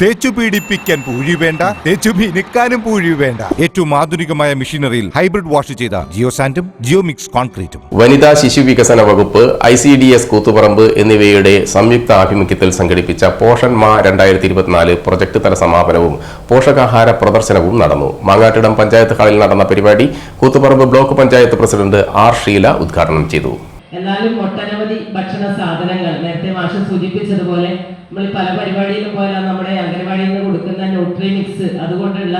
തേച്ചു പീഡിപ്പിക്കാൻ പൂഴി വേണ്ട തേച്ചു മിനുക്കാനും പൂഴി വേണ്ട. ഏറ്റവും ആധുനികമായ മെഷീനറിയിൽ ഹൈബ്രിഡ് വാഷ് ചെയ്ത ജിയോ സാൻഡും ജിയോ മിക്സ് കോൺക്രീറ്റും. വനിതാ ശിശു വികസന വകുപ്പ് I C D S Koothuparamba എന്നിവയുടെ സംയുക്ത ആഭിമുഖ്യത്തിൽ സംഘടിപ്പിച്ച പോഷൺ മാ രണ്ടായിരത്തി ഇരുപത്തിനാല് പ്രൊജക്ട് തല സമാപനവും പോഷകാഹാര പ്രദർശനവും നടന്നു. മാങ്ങാട്ടിടം പഞ്ചായത്ത് ഹാളിൽ നടന്ന പരിപാടി Koothuparamba block panchayat president R Sheela ഉദ്ഘാടനം ചെയ്തു. എന്നാലും ഒട്ടനവധി ഭക്ഷണ സാധനങ്ങൾ. നേരത്തെ മാഷ് സൂചിപ്പിച്ചതുപോലെ നമ്മൾ പല പരിപാടിയിലും പോയാൽ നമ്മുടെ അംഗനവാടിയിൽ നിന്ന് കൊടുക്കുന്ന ന്യൂട്രി മിക്സ് അതുകൊണ്ടുള്ള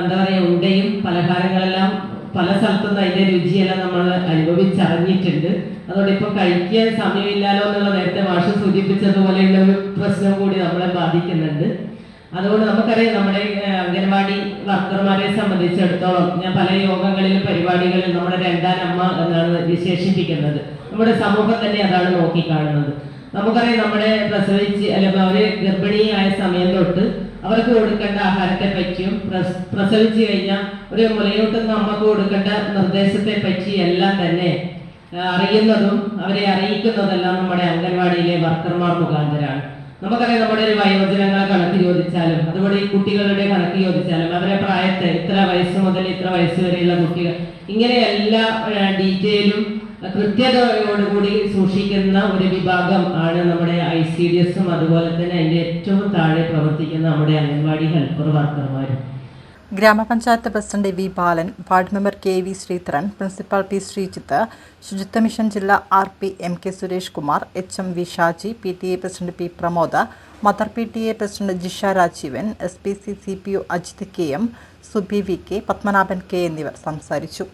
എന്താ പറയുക ഉണ്ടയും പലഹാരങ്ങളെല്ലാം പല സ്ഥലത്തുനിന്ന് അതിന്റെ രുചിയെല്ലാം നമ്മൾ അനുഭവിച്ചറിഞ്ഞിട്ടുണ്ട്. അതുകൊണ്ട് ഇപ്പൊ കഴിക്കാൻ സമയമില്ലാലോ എന്നുള്ള നേരത്തെ മാഷ് സൂചിപ്പിച്ചതുപോലെയുള്ള ഒരു പ്രശ്നം കൂടി നമ്മളെ ബാധിക്കുന്നുണ്ട്. അതുകൊണ്ട് നമുക്കറിയാം നമ്മുടെ അംഗൻവാടി വർക്കർമാരെ സംബന്ധിച്ചിടത്തോളം ഞാൻ പല യോഗങ്ങളിലും പരിപാടികളിൽ നമ്മുടെ രണ്ടാനമ്മ എന്നാണ് വിശേഷിപ്പിക്കുന്നത്. നമ്മുടെ സമൂഹം തന്നെ അതാണ് നോക്കിക്കാണുന്നത്. നമുക്കറിയാം നമ്മുടെ പ്രസവിച്ച് അല്ലെങ്കിൽ അവർ ഗർഭിണിയായ സമയം തൊട്ട് അവർക്ക് കൊടുക്കേണ്ട ആഹാരത്തെ പറ്റിയും പ്രസ്- പ്രസവിച്ച് കഴിഞ്ഞാൽ ഒരു മുലയൂട്ടുന്ന അമ്മയ്ക്ക് കൊടുക്കേണ്ട നിർദ്ദേശത്തെ പറ്റി എല്ലാം തന്നെ അറിയുന്നതും അവരെ അറിയിക്കുന്നതെല്ലാം നമ്മുടെ അംഗൻവാടിയിലെ വർക്കർമാർ മുഖാന്തരാണ്. നമുക്കറിയാം നമ്മുടെ ഒരു വയോജനങ്ങളെ കണക്ക് ചോദിച്ചാലും അതുപോലെ ഈ കുട്ടികളുടെ കണക്ക് ചോദിച്ചാലും അവരെ പ്രായത്തെ ഇത്ര വയസ്സ് മുതൽ ഇത്ര വയസ്സ് വരെയുള്ള കുട്ടികൾ ഇങ്ങനെ എല്ലാ ഡീറ്റെയിലും കൃത്യതയോടുകൂടി സൂക്ഷിക്കുന്ന ഒരു വിഭാഗം ആണ് നമ്മുടെ ഐ സി ഡി എസും അതുപോലെ തന്നെ അതിന്റെ ഏറ്റവും താഴെ പ്രവർത്തിക്കുന്ന നമ്മുടെ അംഗൻവാടി ഹെൽപ്പർ വർക്കർമാരും. ഗ്രാമപഞ്ചായത്ത് president V Balan ward member K V Sreedharan principal P Sreejith ശുചിത്വ മിഷൻ ജില്ലാ R P M K Suresh Kumar H M V Shaji P T A president P Pramoda mother P T A president Jisha Rajeevan S P C C P O Ajith K M Subi V K Padmanabhan K എന്നിവർ സംസാരിച്ചു.